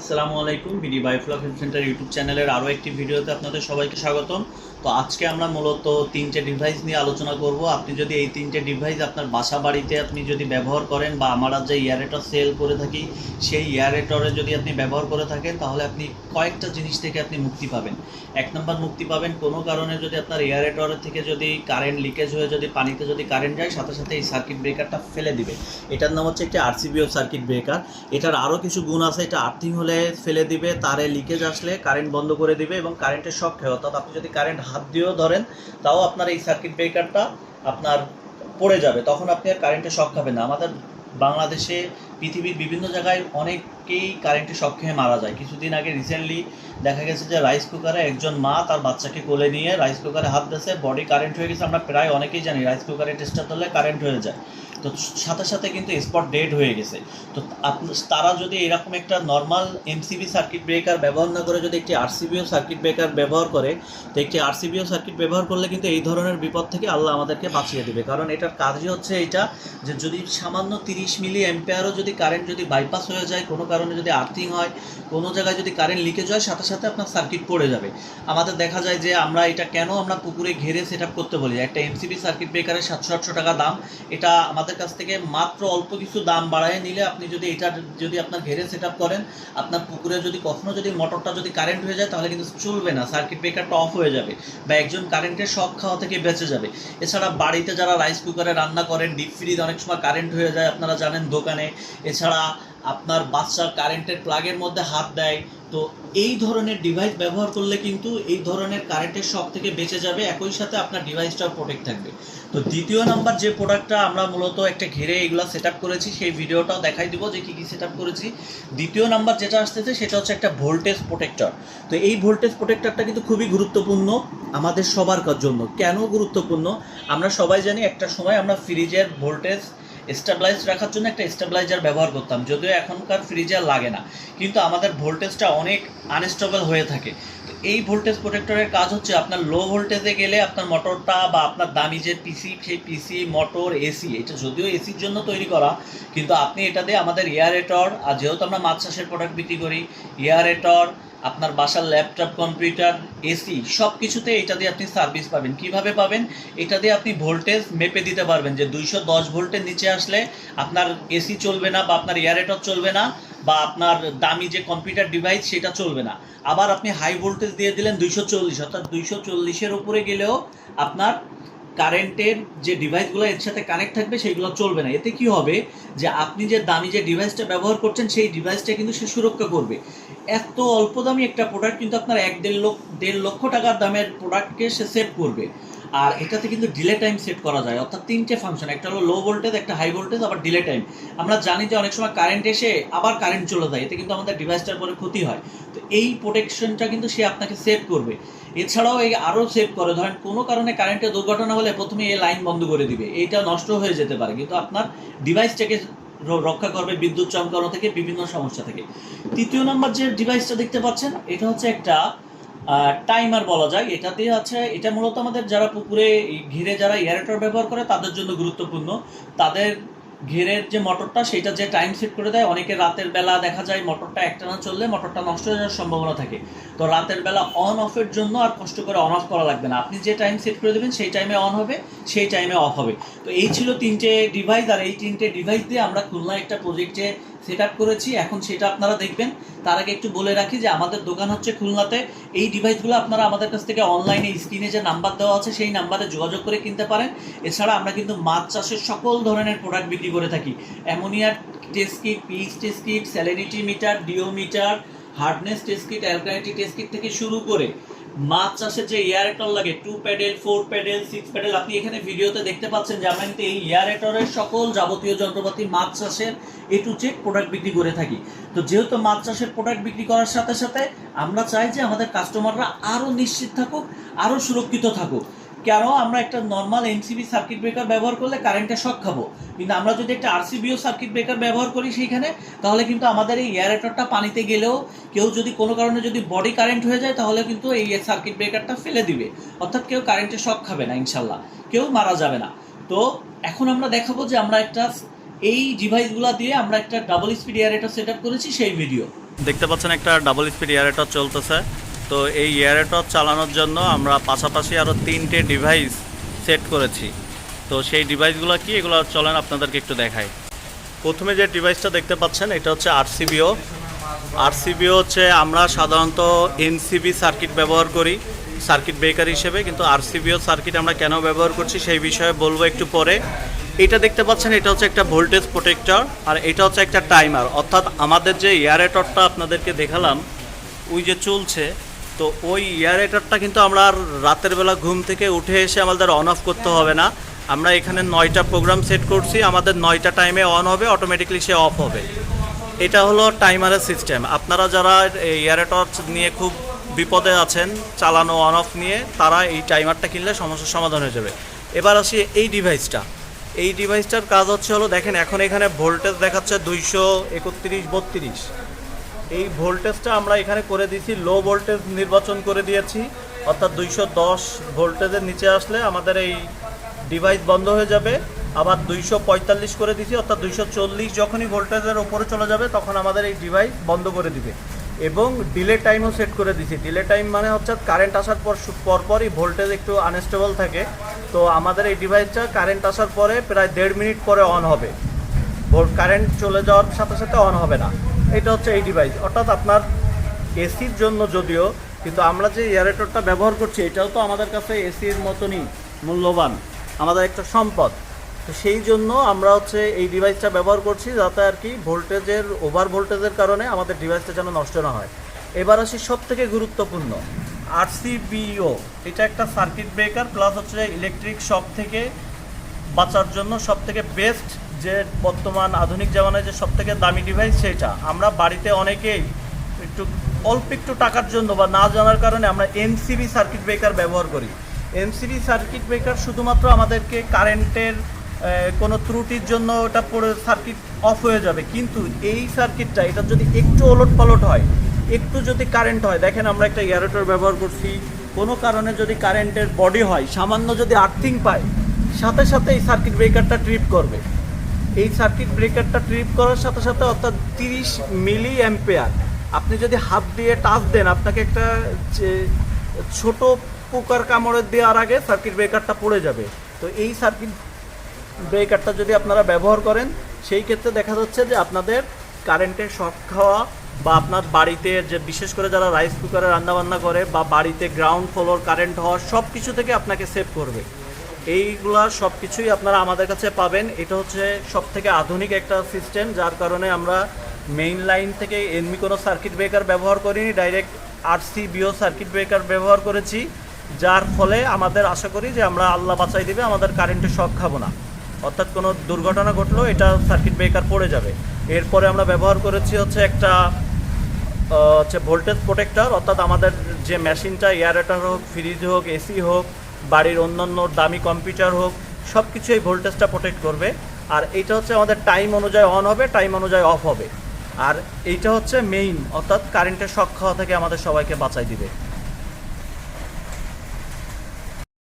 আসসালামু আলাইকুম, BD biofloc health centre YouTube চ্যানেলের আরও একটি ভিডিওতে আপনাদের সবাইকে স্বাগতম। তো আজকে আমরা মূলত তিনটে ডিভাইস নিয়ে আলোচনা করব। আপনি যদি এই তিনটে ডিভাইস আপনার বাসা বাড়িতে আপনি যদি ব্যবহার করেন বা আমরা যে ইয়ারেটর সেল করে থাকি, সেই ইয়ারেটরে যদি আপনি ব্যবহার করে থাকেন, তাহলে আপনি কয়েকটা জিনিস থেকে আপনি মুক্তি পাবেন। এক নম্বর মুক্তি পাবেন কোনো কারণে যদি আপনার এয়ারেটরের থেকে যদি কারেন্ট লিকেজ হয়ে যদি পানিতে যদি কারেন্ট যায়, সাথে সাথে এই সার্কিট ব্রেকারটা ফেলে দিবে। এটার নাম হচ্ছে একটি আরসিবিও সার্কিট ব্রেকার এটার আরও কিছু গুণ আছে, এটা আর্থিং হলে ফেলে দিবে, তারে লিকেজ আসলে কারেন্ট বন্ধ করে দিবে এবং কারেন্টের শক খেয়ে, অর্থাৎ আপনি যদি কারেন্ট হাত দিয়েও ধরেন, তাও আপনার এই সার্কিট ব্রেকারটা আপনার পড়ে যাবে, তখন আপনি আর কারেন্টের শক খাবেন না। আমাদের বাংলাদেশে পৃথিবীর বিভিন্ন জায়গায় অনেকেই কারেন্টের শক খেয়ে মারা যায়। কিছুদিন আগে রিসেন্টলি দেখা গেছে যে রাইস কুকারে একজন মা তার বাচ্চাকে কোলে নিয়ে রাইস কুকারে হাত দিয়েছে বডি কারেন্ট হয়ে গেছে, আমরা প্রায় অনেকেই জানি রাইস কুকারে টেস্টার ধরলে কারেন্ট হয়ে যায়। তো সাথে সাথে কিন্তু স্পট ডেড হয়ে গেছে। তো তারা যদি এরকম একটা নর্মাল এমসিবি সার্কিট ব্রেকার ব্যবহার না করে, যদি একটি আরসিবিও সার্কিট ব্রেকার ব্যবহার করে, তো একটি আরসিবিও সার্কিট ব্যবহার করলে কিন্তু এই ধরনের বিপদ থেকে আল্লাহ আমাদেরকে বাঁচিয়ে দেবে। কারণ এটার কাজই হচ্ছে এটা যে যদি সামান্য তিরিশ মিলি অ্যাম্পেয়ারও যদি কারেন্ট যদি বাইপাস হয়ে যায়, কোনো কারণে যদি আর্থিং হয়, কোনো জায়গায় যদি কারেন্ট লিকেজ হয়, সাথে সাথে আপনার সার্কিট পড়ে যাবে। আমাদের দেখা যায় যে আমরা এটা কেন আমরা পুকুরে ঘেরে সেট করতে বলি? একটা এমসিবি সার্কিট ব্রেকারের সাতশো আটশো টাকা দাম, এটা আমাদের কাছ থেকে মাত্র অল্প কিছু দাম বাড়ায় নিলে আপনি যদি এটা যদি আপনার ঘেরে সেট করেন, আপনার পুকুরে যদি কখনো যদি মোটরটা যদি কারেন্ট হয়ে যায়, তাহলে কিন্তু চলবে না সার্কিট ব্রেকারটা অফ হয়ে যাবে বা একজন কারেন্টের শখ খাওয়া থেকে বেঁচে যাবে। এছাড়া বাড়িতে যারা রাইস কুকারে রান্না করেন ডিপ ফ্রিজ অনেক সময় কারেন্ট হয়ে যায়, আপনারা জানেন দোকানে এছাড়া আপনার বাচ্চার কারেন্টের প্লাগের মধ্যে হাত দেয়। তো এই ধরনের ডিভাইস ব্যবহার করলে কিন্তু এই ধরনের কারেন্টের শক থেকে বেঁচে যাবে, একই সাথে আপনার ডিভাইসটাও প্রোটেক্ট থাকবে। তো দ্বিতীয় নাম্বার যে প্রোডাক্টটা আমরা মূলত একটা ঘিরে এগুলো সেট করেছি, সেই ভিডিওটাও দেখাই দিব যে কী কী সেট করেছি। দ্বিতীয় নাম্বার যেটা আসতেছে, সেটা হচ্ছে একটা ভোল্টেজ প্রোটেক্টর তো এই ভোল্টেজ প্রোটেক্টরটা কিন্তু খুবই গুরুত্বপূর্ণ আমাদের সবার জন্য। কেন গুরুত্বপূর্ণ? আমরা সবাই জানি একটা সময় আমরা ফ্রিজের ভোল্টেজ স্টেবিলাইজ রাখার জন্য একটা স্টেবিলাইজার ব্যবহার করতাম। যদিও এখনকার ফ্রিজে আর লাগে না। কিন্তু আমাদের ভোল্টেজটা অনেক আনস্টেবল হয়ে থাকে। তো এই ভোল্টেজ প্রোটেক্টরের কাজ হচ্ছে আপনার লো ভোল্টেজে গেলে আপনার মোটরটা বা আপনার দামি যে পিসি সেই পিসি মোটর এসি এটা যদিও এসির জন্য তৈরি করা, কিন্তু আপনি এটা দিয়ে আমাদের এয়ারেটর আর যেহেতু আমরা মাছ চাষের প্রোডাক্ট বিক্রি করি এয়ারেটর আপনার বাসার ল্যাপটপ কম্পিউটার এসি সব কিছুতে এটা দিয়ে আপনি সার্ভিস পাবেন। কীভাবে পাবেন? এটা দিয়ে আপনি ভোল্টেজ মেপে দিতে পারবেন যে দুইশো দশ ভোল্টের নিচে আসলে আপনার এসি চলবে না বা আপনার এয়ারেটর চলবে না বা আপনার দামি যে কম্পিউটার ডিভাইস সেটা চলবে না। আবার আপনি হাই ভোল্টেজ দিয়ে দিলেন দুইশো চল্লিশ, অর্থাৎ দুইশো চল্লিশের উপরে গেলেও আপনার কারেন্টের যে ডিভাইসগুলো এর সাথে কানেক্ট থাকবে, সেইগুলো চলবে না। এতে কি হবে যে আপনি যে দামি যে ডিভাইসটা ব্যবহার করছেন, সেই ডিভাইসটা কিন্তু সে সুরক্ষা করবে। এত অল্প দামি একটা প্রোডাক্ট কিন্তু আপনার এক দেড় লক্ষ দেড় লক্ষ টাকার দামের প্রোডাক্টকে সে সেভ করবে। আর এটাতে কিন্তু ডিলে টাইম সেট করা যায়। অর্থাৎ তিনটে ফাংশন একটা হলো লো ভোল্টেজ একটা হাই ভোল্টেজ আবার ডিলে টাইম আমরা জানি যে অনেক সময় কারেন্ট এসে আবার কারেন্ট চলে যায়, এতে কিন্তু আমাদের ডিভাইসটার পরে ক্ষতি হয়। তো এই প্রোটেকশনটা কিন্তু সে আপনাকে সেভ করবে। এছাড়াও এই আরও সেভ করে, ধরেন কোনো কারণে কারেন্টের দুর্ঘটনা হলে প্রথমে এই লাইন বন্ধ করে দিবে। এইটা নষ্ট হয়ে যেতে পারে, কিন্তু আপনার ডিভাইসটাকে রক্ষা করবে বিদ্যুৎ চমকানো থেকে, বিভিন্ন সমস্যা থেকে। তৃতীয় নম্বর যে ডিভাইসটা দেখতে পাচ্ছেন, এটা হচ্ছে একটা টাইমার বলা যায় এটা দিয়ে আছে, এটা মূলত আমাদের যারা পুকুরে ঘিরে যারা এয়ারেটর ব্যবহার করে, তাদের জন্য গুরুত্বপূর্ণ। তাদের ঘেরের যে মোটরটা সেটা যে টাইম সেট করে দেয়, অনেকে রাতের বেলা দেখা যায় মোটরটা একটানা চললে মোটরটা নষ্ট হয়ে যাওয়ার সম্ভাবনা থাকে। তো রাতের বেলা অন অফের জন্য আর কষ্ট করে অন অফ করা লাগবে না। আপনি যে টাইম সেট করে দেবেন, সেই টাইমে অন হবে, সেই টাইমে অফ হবে। তো এই ছিল তিনটে ডিভাইস আর এই তিনটে ডিভাইস দিয়ে আমরা খুলনায় একটা প্রজেক্টে সেট আপ করেছি, এখন সেটা আপনারা দেখবেন। তার আগে একটু বলে রাখি যে আমাদের দোকান হচ্ছে খুলনাতে। এই ডিভাইসগুলো আপনারা আমাদের কাছ থেকে অনলাইনে স্ক্রিনে যে নাম্বার দেওয়া আছে, সেই নাম্বারে যোগাযোগ করে কিনতে পারেন। এছাড়া আমরা কিন্তু মাছ চাষের সকল ধরনের প্রোডাক্ট বিক্রি করে থাকি। Ammonia test kit pH test kit salinity meter DO meter hardness test kit, alkalinity test kit থেকে শুরু করে মাছ চাষের যে এয়ারেটর লাগে, two paddle, four paddle, six paddle, আপনি এখানে ভিডিওতে দেখতে পাচ্ছেন যে আমরা কিন্তু এই এয়ারেটরের সকল যাবতীয় যন্ত্রপাতি, মাছ চাষের এ টু চেক প্রোডাক্ট বিক্রি করে থাকি। তো যেহেতু মাছ চাষের প্রোডাক্ট বিক্রি করার সাথে সাথে আমরা চাই যে আমাদের কাস্টমাররা আরও নিশ্চিত থাকুক, আরও সুরক্ষিত থাকুক। কেন আমরা একটা নর্মাল এনসিবি সার্কিট ব্রেকার ব্যবহার করলে কারেন্টে শক খাব? কিন্তু আমরা যদি একটা আরসিবিও সার্কিট ব্রেকার ব্যবহার করি সেইখানে, তাহলে কিন্তু আমাদের এই এয়ারেটরটা পানিতে গেলেও কেউ যদি কোনো কারণে যদি বডি কারেন্ট হয়ে যায়, তাহলে কিন্তু এই সার্কিট ব্রেকারটা ফেলে দিবে। অর্থাৎ কেউ কারেন্টে শক খাবে না, ইনশাল্লাহ। কেউ মারা যাবে না। তো এখন আমরা দেখাবো যে আমরা একটা এই ডিভাইসগুলো দিয়ে আমরা একটা ডাবল স্পিড এয়ারেটর সেট করেছি সেই ভিডিও দেখতে পাচ্ছেন একটা ডাবল স্পিড এয়ারেটর চলতেছে। তো এই এয়ারেটর চালানোর জন্য আমরা পাশাপাশি আরও তিনটে ডিভাইস সেট করেছি। তো সেই ডিভাইসগুলো কি? এগুলো চলেন আপনাদেরকে একটু দেখাই। প্রথমে যে ডিভাইসটা দেখতে পাচ্ছেন, এটা হচ্ছে আরসিবিও আরসিবিও হচ্ছে আমরা সাধারণত এনসিবি সার্কিট ব্যবহার করি সার্কিট ব্রেকার হিসেবে, কিন্তু আরসিবিও সার্কিট আমরা কেন ব্যবহার করছি সেই বিষয়ে বলব একটু পরে। এটা দেখতে পাচ্ছেন, এটা হচ্ছে একটা ভোল্টেজ প্রোটেক্টর আর এটা হচ্ছে একটা টাইমার অর্থাৎ আমাদের যে এয়ারেটরটা আপনাদেরকে দেখালাম, ওই যে চলছে তো ওই এয়ারেটরটা কিন্তু আমরা আর রাতের বেলা ঘুম থেকে উঠে এসে আমাদের অন অফ করতে হবে না। আমরা এখানে নয়টা প্রোগ্রাম সেট করছি, আমাদের নয়টা টাইমে অন হবে অটোমেটিকলি সে অফ হবে। এটা হলো টাইমারের সিস্টেম আপনারা যারা এয়ারেটর নিয়ে খুব বিপদে আছেন, চালানো অন অফ নিয়ে, তারা এই টাইমারটা কিনলে সমস্যার সমাধান হয়ে যাবে। এবার আসি এই ডিভাইসটা এই ডিভাইসটার কাজ হচ্ছে হলো, দেখেন এখন এখানে ভোল্টেজ দেখাচ্ছে দুইশো একত্রিশ, বত্রিশ। এই ভোল্টেজটা আমরা এখানে করে দিয়েছি লো ভোল্টেজ নির্বাচন করে দিয়েছি। অর্থাৎ দুইশো দশ ভোল্টেজের নিচে আসলে আমাদের এই ডিভাইস বন্ধ হয়ে যাবে। আবার দুইশো পঁয়তাল্লিশ করে দিয়েছি, অর্থাৎ দুইশো চল্লিশ যখনই ভোল্টেজের ওপরে চলে যাবে, তখন আমাদের এই ডিভাইস বন্ধ করে দিবে। এবং ডিলে টাইমও সেট করে দিয়েছি। ডিলে টাইম মানে হচ্ছে কারেন্ট আসার পর পরপরই ভোল্টেজ একটু আনস্টেবল থাকে। তো আমাদের এই ডিভাইসটা কারেন্ট আসার পরে প্রায় দেড় মিনিট পরে অন হবে। কারেন্ট চলে যাওয়ার সাথে সাথে অন হবে না। এটা হচ্ছে এই ডিভাইস অর্থাৎ আপনার এসির জন্য যদিও, কিন্তু আমরা যে এয়ারেটরটা ব্যবহার করছি, এটাও তো আমাদের কাছে এসির মতনই মূল্যবান, আমাদের একটা সম্পদ। তো সেই জন্য আমরা হচ্ছে এই ডিভাইসটা ব্যবহার করছি, যাতে আর কি ভোল্টেজের ওভার ভোল্টেজের কারণে আমাদের ডিভাইসটা যেন নষ্ট না হয়। এবার আসি সব থেকে গুরুত্বপূর্ণ আরসিবিও এটা একটা সার্কিট ব্রেকার প্লাস হচ্ছে ইলেকট্রিক শক থেকে বাঁচার জন্য সব থেকে বেস্ট যে বর্তমান আধুনিক জামানায় যে সব থেকে দামি ডিভাইস সেটা আমরা বাড়িতে অনেকেই একটু অল্প একটু টাকার জন্য বা না জানার কারণে আমরা এনসিবি সার্কিট ব্রেকার ব্যবহার করি। এনসিবি সার্কিট ব্রেকার শুধুমাত্র আমাদেরকে কারেন্টের কোনো ত্রুটির জন্য ওটা পড়ে সার্কিট অফ হয়ে যাবে। কিন্তু এই সার্কিটটা এটা যদি একটু ওলট পালট হয়, একটু যদি কারেন্ট হয়, দেখেন আমরা একটা এয়ারেটর ব্যবহার করছি, কোনো কারণে যদি কারেন্টের বডি হয়, সামান্য যদি আর্থিং পায়, সাথে সাথে এই সার্কিট ব্রেকারটা ট্রিপ করবে। এই সার্কিট ব্রেকারটা ট্রিপ করার সাথে সাথে অর্থাৎ তিরিশ মিলি অ্যাম্পেয়ার আপনি যদি হাত দিয়ে টাচ দেন, আপনাকে একটা ছোট পোকার কামড়ে দেওয়ার আগে সার্কিট ব্রেকারটা পড়ে যাবে। তো এই সার্কিট ব্রেকারটা যদি আপনারা ব্যবহার করেন, সেই ক্ষেত্রে দেখা যাচ্ছে যে আপনাদের কারেন্টের শক খাওয়া বা আপনার বাড়িতে যে, বিশেষ করে যারা রাইস কুকারে রান্নাবান্না করে বা বাড়িতে গ্রাউন্ড ফ্লোর কারেন্ট হওয়া সব কিছু থেকে আপনাকে সেভ করবে। এইগুলা সব কিছুই আপনারা আমাদের কাছে পাবেন। এটা হচ্ছে সব থেকে আধুনিক একটা সিস্টেম যার কারণে আমরা মেইন লাইন থেকে এমনি কোনো সার্কিট ব্রেকার ব্যবহার করিনি direct RCBO circuit breaker ব্যবহার করেছি, যার ফলে আমাদের আশা করি যে আমরা আল্লাহ বাঁচাই দিবে, আমাদের কারেন্টের শক খাব না। অর্থাৎ কোনো দুর্ঘটনা ঘটলেও এটা সার্কিট ব্রেকার পড়ে যাবে। এরপরে আমরা ব্যবহার করেছি হচ্ছে একটা হচ্ছে ভোল্টেজ প্রোটেক্টর অর্থাৎ আমাদের যে মেশিনটা এয়ারেটার হোক ফ্রিজ হোক এসি হোক বাড়ির অন্যান্য দামি কম্পিউটার হোক সব কিছু এই ভোল্টেজটা প্রোটেক্ট করবে। আর এইটা হচ্ছে আমাদের টাইম অনুযায়ী অন হবে টাইম অনুযায়ী অফ হবে। আর এইটা হচ্ছে মেইন অর্থাৎ কারেন্টের শক খাওয়া থেকে আমাদের সবাইকে বাঁচাই দিবে।